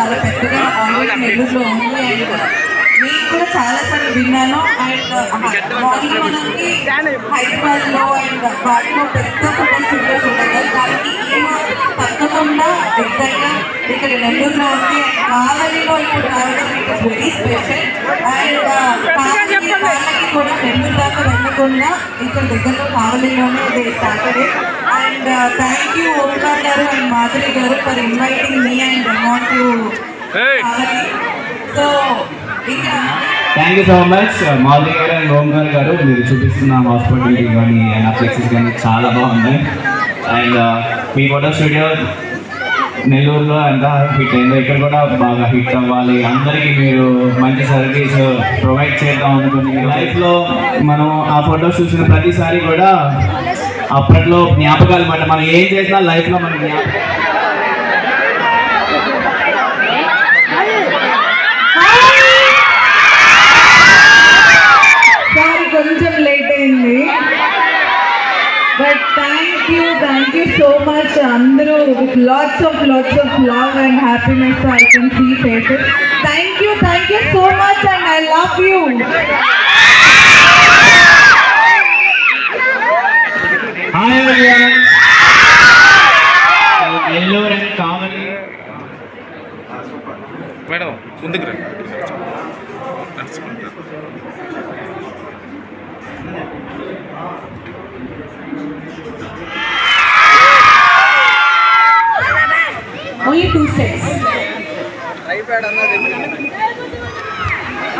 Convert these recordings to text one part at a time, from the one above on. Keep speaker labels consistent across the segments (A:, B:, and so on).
A: చాలా పెద్దగా ఆల్రెడీ నెల్లూరులో ఉంది అండ్ నేను కూడా చాలా సార్లు విన్నాను. అండ్ మార్నింగ్ మనకి హైదరాబాద్లో అండ్ వాటిలో పెద్ద ఫోటో స్టూడియోస్ ఉంటాయి. కదా దానికి తగ్గకుండా ఎగ్జాక్ట్గా ఇక్కడ నెల్లూరులో ఉంది అండ్ కావలిలో ఇప్పుడు రావడం వెరీ స్పెషల్ అండ్ కావలి వాళ్ళకి కూడా నెల్లూరు దాకా వెళ్ళకుండా ఇక్కడ దగ్గరలో కావలిలోనే started and thank you Madhuri garu for inviting me and amount to Kavali so
B: thank you so much Madhavi garu and Omkar గారు మీరు చూపిస్తున్న హాస్పిటాలిటీ కానీ అండ్ కానీ చాలా బాగుంది. అండ్ మీ ఫోటో స్టూడియో నెల్లూరులో అంతా హిట్ అయింది. ఇక్కడ కూడా బాగా హిట్ అవ్వాలి. అందరికీ మీరు మంచి సర్వీస్ ప్రొవైడ్ చేద్దాం అనుకుని లైఫ్లో మనం ఆ ఫొటోస్ చూసిన ప్రతిసారి కూడా అప్పట్లో జ్ఞాపకాలు మాట. మనం ఏం చేసినా లైఫ్లో మన జ్ఞాపకం
A: సారీ కొంచెం లేట్ అయింది but thank you thank you so much అందరూ with lots of lots of love and happiness I can see faces thank you thank you so much and I love you
B: hi everyone. Nellore and Kavali
C: madam ముందుకు రండి
A: only two steps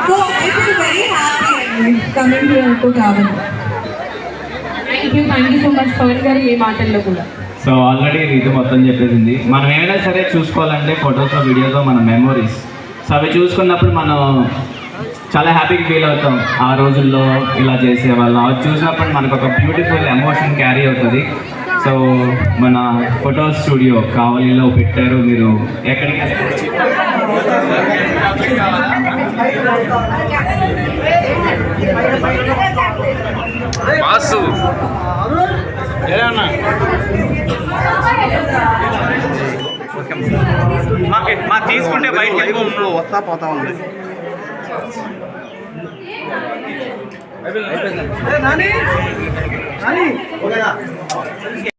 A: so very happy అండి coming to Kavali
D: thank you thank you so much Pavan garu మీ మాటల్లో కూడా.
B: So already రీతి మొత్తం చెప్పేసింది. మనం ఏమైనా సరే చూసుకోవాలంటే ఫొటోస్లో వీడియోస్లో మన మెమోరీస్ సో అవి చూసుకున్నప్పుడు మనం చాలా హ్యాపీగా ఫీల్ అవుతాం. ఆ రోజుల్లో ఇలా చేసేవాళ్ళం. అవి చూసినప్పుడు మనకు ఒక బ్యూటిఫుల్ ఎమోషన్ క్యారీ అవుతుంది. సో మన ఫోటో స్టూడియో కావలిలో పెట్టారు మీరు. ఎక్కడికి?
C: బాసు మాకు మా తీసుకుంటే బయటికి
E: వస్తా పోతా ఉంది. నాని నాని